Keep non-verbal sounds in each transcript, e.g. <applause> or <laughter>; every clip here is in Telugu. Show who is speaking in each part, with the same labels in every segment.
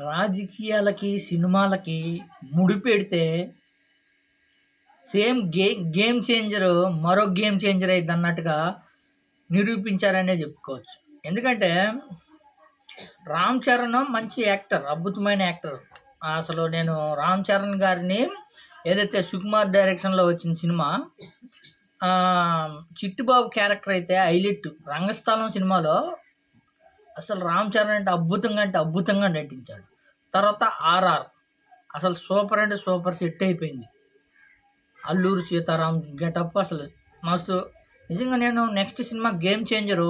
Speaker 1: రాజకీయాలకి సినిమాలకి ముడిపెడితే సేమ్ గే గేమ్ చేంజర్ మరో గేమ్ చేంజర్ అయింది అన్నట్టుగా నిరూపించారనే చెప్పుకోవచ్చు. ఎందుకంటే రామ్ చరణ్ మంచి యాక్టర్ అద్భుతమైన యాక్టర్. అసలు నేను రామ్ చరణ్ గారిని ఏదైతే సుకుమార్ డైరెక్షన్లో వచ్చిన సినిమా చిట్టుబాబు క్యారెక్టర్ అయితే హైలైట్. రంగస్థలం సినిమాలో అసలు రామ్ చరణ్ అంటే అద్భుతంగా అంటే అద్భుతంగా నటించాడు. తర్వాత ఆర్ఆర్. అసలు సూపర్ అంటే సూపర్ సెట్ అయిపోయింది. అల్లూరు సీతారాం గెటప్ అసలు మస్తు. నిజంగా నేను నెక్స్ట్ సినిమా గేమ్ చేంజరు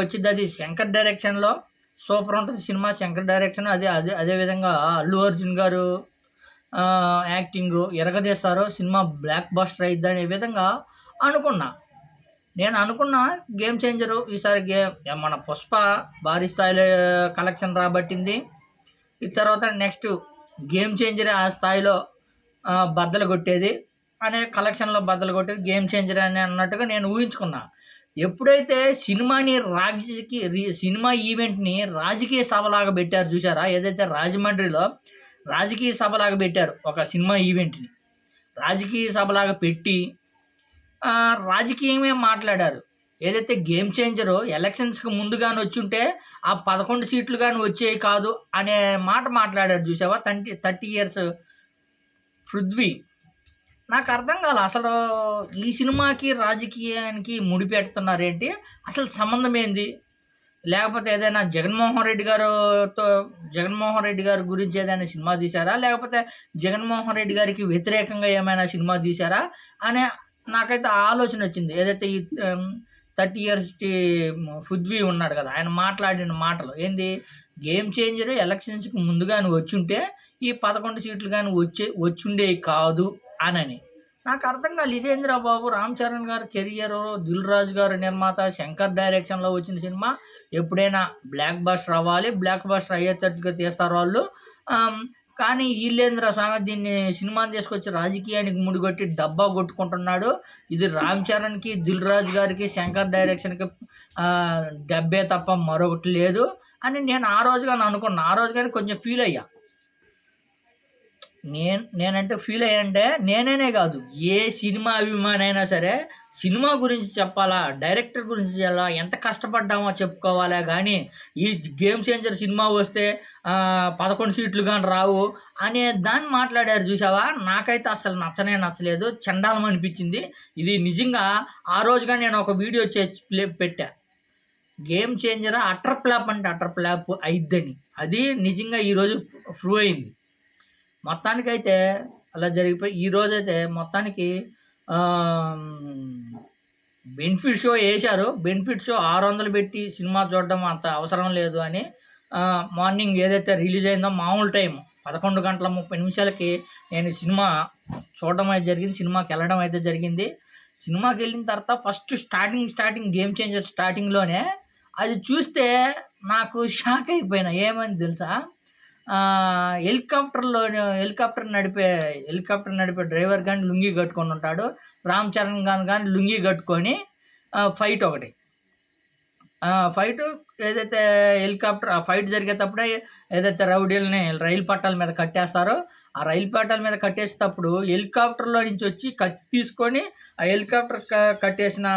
Speaker 1: వచ్చింది అది శంకర్ డైరెక్షన్లో. సూపర్ ఉంటుంది సినిమా శంకర్ డైరెక్షన్. అదే అదే అదేవిధంగా అల్లు అర్జున్ గారు యాక్టింగ్ ఎరగదీస్తారు. సినిమా బ్లాక్ బస్టర్ అయ్యిద్ది అనే విధంగా అనుకున్నా. నేను అనుకున్న గేమ్ చేంజరు. ఈసారి గేమ్ మన పుష్ప భారీ స్థాయిలో కలెక్షన్ రాబట్టింది. తర్వాత నెక్స్ట్ గేమ్ చేంజర్ ఆ స్థాయిలో బద్దలు కొట్టేది. అనే కలెక్షన్లో బద్దలు కొట్టేది గేమ్ చేంజర్ అని అన్నట్టుగా నేను ఊహించుకున్నా. ఎప్పుడైతే సినిమాని రాజకీయ రి- సినిమా ఈవెంట్ని రాజకీయ సభలాగా పెట్టారు చూసారా ఏదైతే రాజమండ్రిలో రాజకీయ సభలాగా పెట్టారు ఒక సినిమా ఈవెంట్ని రాజకీయ సభలాగా పెట్టి రాజకీయమే మాట్లాడారు. ఏదైతే గేమ్ చేంజరో ఎలక్షన్స్కి ముందుగానే వచ్చుంటే ఆ పదకొండు సీట్లు కానీ వచ్చేవి కాదు అనే మాట మాట్లాడారు చూసావా? Thirty thirty years Prithvi. నాకు అర్థం కాదు అసలు ఈ సినిమాకి రాజకీయానికి ముడిపెడుతున్నారేంటి అసలు సంబంధం ఏంది? లేకపోతే ఏదైనా జగన్మోహన్ రెడ్డి గారుతో జగన్మోహన్ రెడ్డి గారి గురించి ఏదైనా సినిమా తీశారా? లేకపోతే జగన్మోహన్ రెడ్డి గారికి వ్యతిరేకంగా ఏమైనా సినిమా తీశారా? అనే నాకైతే ఆలోచన వచ్చింది. ఏదైతే ఈ థర్టీ ఇయర్స్ ఫుద్వి ఉన్నాడు కదా ఆయన మాట్లాడిన మాటలు. ఏంది? గేమ్ చేంజర్ ఎలక్షన్స్కి ముందుగానే వచ్చుంటే ఈ పదకొండు సీట్లు కానీ వచ్చే వచ్చుండే కాదు అనని. నాకు అర్థం కాదు ఇదేంద్రా బాబు? రామ్ చరణ్ గారు కెరియర్ దిల్ రాజు గారు నిర్మాత శంకర్ డైరెక్షన్లో వచ్చిన సినిమా. ఎప్పుడైనా బ్లాక్ బస్టర్ అవ్వాలి బ్లాక్ బస్టర్ అయ్యేటట్టుగా తీస్తారు వాళ్ళు. కానీ వీళ్ళేంద్ర స్వామి దీన్ని సినిమాని తీసుకొచ్చి రాజకీయానికి ముడిగొట్టి డబ్బా కొట్టుకుంటున్నాడు. ఇది రామ్ చరణ్కి దిల్ రాజు గారికి శంకర్ డైరెక్షన్కి డబ్బే దెబ్బే తప్ప మరొకటి లేదు అని నేను ఆ రోజుగా అనుకున్నాను ఆ రోజుగానే కొంచెం ఫీల్ అయ్యా. నేను నేనంటే ఫీల్ అయ్యంటే నేనేనే కాదు. ఏ సినిమా అభిమాని అయినా సరే సినిమా గురించి చెప్పాలా డైరెక్టర్ గురించి చెప్పాలా ఎంత కష్టపడ్డామో చెప్పుకోవాలా కానీ ఈ గేమ్ చేంజర్ సినిమా వస్తే పదకొండు సీట్లు కానీ రావు అనే దాన్ని మాట్లాడారు చూసావా నాకైతే అసలు నచ్చనే నచ్చలేదు. చండాలం అనిపించింది. ఇది నిజంగా ఆ రోజుగా నేను ఒక వీడియో చే ప్లే- పెట్టా. గేమ్ చేంజర్ అటర్ ప్లాప్ అంటే అటర్ ప్లాప్ అయిద్దని. అది నిజంగా ఈరోజు ప్రూవ్ అయింది. మొత్తానికైతే అలా జరిగిపోయి ఈ రోజైతే మొత్తానికి బెనిఫిట్ షో వేశారు. బెనిఫిట్ షో ఆరు వందలు పెట్టి సినిమా చూడడం అంత అవసరం లేదు అని మార్నింగ్ ఏదైతే రిలీజ్ అయిందో మామూలు టైం పదకొండు గంటల ముప్పై నిమిషాలకి నేను సినిమా చూడడం అయితే జరిగింది సినిమాకి వెళ్ళడం అయితే జరిగింది. సినిమాకి వెళ్ళిన తర్వాత first starting starting game changer స్టార్టింగ్లోనే అది చూస్తే నాకు షాక్ అయిపోయినా. ఏమని తెలుసా? హెలికాప్టర్లో హెలికాప్టర్ నడిపే హెలికాప్టర్ నడిపే డ్రైవర్ కానీ లుంగి కట్టుకొని ఉంటాడు. రామ్ చరణ్ గాన్ కానీ లుంగి కట్టుకొని ఫైట్ ఒకటి. ఫైట్ ఏదైతే హెలికాప్టర్ ఆ ఫైట్ జరిగేటప్పుడే ఏదైతే రౌడీలని రైలు పట్టాల మీద కట్టేస్తారో ఆ రైలు పట్టాల మీద కట్టేసేటప్పుడు హెలికాప్టర్లో నుంచి వచ్చి కత్తి తీసుకొని ఆ హెలికాప్టర్ క- కట్టేసిన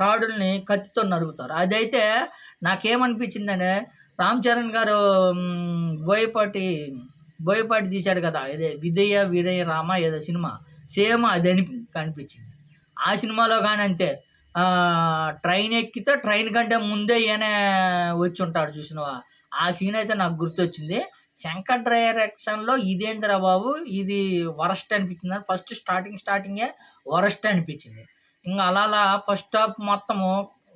Speaker 1: తాడుల్ని కత్తితో నరుగుతారు అదైతే నాకేమనిపించిందంటే రామ్ చరణ్ గారు బోయపాటి బోయపాటి తీశాడు కదా ఇదే విదయ విదయ రామ ఏదో సినిమా. సేమ్ అది అని కనిపించింది. ఆ సినిమాలో కానీ అంతే ట్రైన్ ఎక్కితే ట్రైన్ కంటే ముందే ఈయన వచ్చి ఉంటాడు చూసినవా? ఆ సీన్ అయితే నాకు గుర్తొచ్చింది. శంకర్ డైరెక్షన్లో ఇదేంద్ర బాబు ఇది వరస్ట్ అనిపించింది. ఫస్ట్ స్టార్టింగ్ స్టార్టింగే వరస్ట్ అనిపించింది. ఇంకా అలా అలా ఫస్ట్ హాఫ్ మొత్తము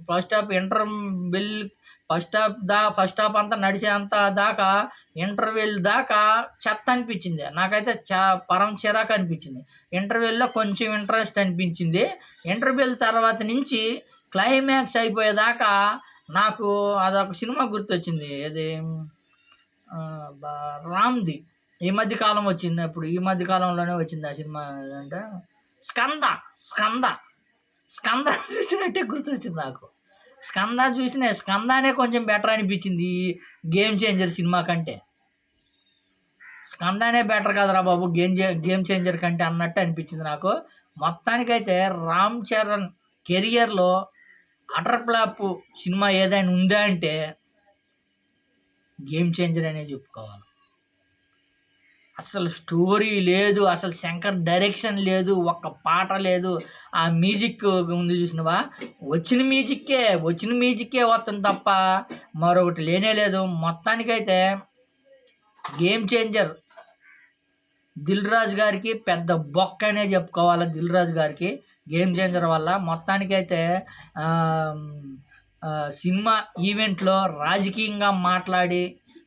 Speaker 1: first half interval first half దా ఫస్ట్ హాఫ్ అంతా నడిచేంత దాకా ఇంటర్వెల్ దాకా చెత్త అనిపించింది. నాకైతే చా పరం చిరాకు అనిపించింది. ఇంటర్వెల్లో కొంచెం ఇంట్రెస్ట్ అనిపించింది. ఇంటర్వెల్ తర్వాత నుంచి క్లైమాక్స్ అయిపోయేదాకా నాకు అదొక సినిమా గుర్తొచ్చింది. అది రామ్ది. ఈ మధ్య కాలం వచ్చింది. అప్పుడు ఈ మధ్య కాలంలోనే వచ్చింది ఆ సినిమా. అంటే స్కంద స్కంద. స్కంద <laughs> చూసినట్టే గుర్తొచ్చింది నాకు. స్కంద చూసిన స్కందానే కొంచెం బెటర్ అనిపించింది గేమ్ చేంజర్ సినిమా కంటే. స్కందానే బెటర్ కదరా బాబు గేమ్ గేమ్ చేంజర్ కంటే అన్నట్టు అనిపించింది నాకు. మొత్తానికైతే రామ్ చరణ్ కెరియర్లో అటర్ ఫ్లాప్ సినిమా ఏదైనా ఉందా అంటే గేమ్ చేంజర్ అనే చెప్పుకోవాలి. అసలు స్టోరీ లేదు అసలు శంకర్ డైరెక్షన్ లేదు ఒక్క పాట లేదు. ఆ మ్యూజిక్ ముందు చూసినవా? వచ్చిన మ్యూజిక్కే వచ్చిన మ్యూజిక్కే వస్తుంది తప్ప మరొకటి లేనే లేదు. మొత్తానికైతే గేమ్ చేంజర్. దిల్ రాజు గారికి పెద్ద బొక్క అనే చెప్పుకోవాలి దిల్ రాజు గారికి. గేమ్ చేంజర్ వల్ల మొత్తానికైతే సినిమా ఈవెంట్లో రాజకీయంగా మాట్లాడి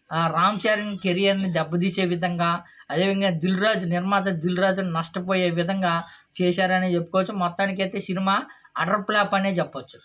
Speaker 1: రామ్ చరణ్ కెరియర్ని దెబ్బతీసే విధంగా అదేవిధంగా దిల్ రాజు నిర్మాత దిల్ రాజును నష్టపోయే విధంగా చేశారని చెప్పుకోవచ్చు. మొత్తానికైతే సినిమా అటర్ ఫ్లాప్ అనే చెప్పొచ్చు.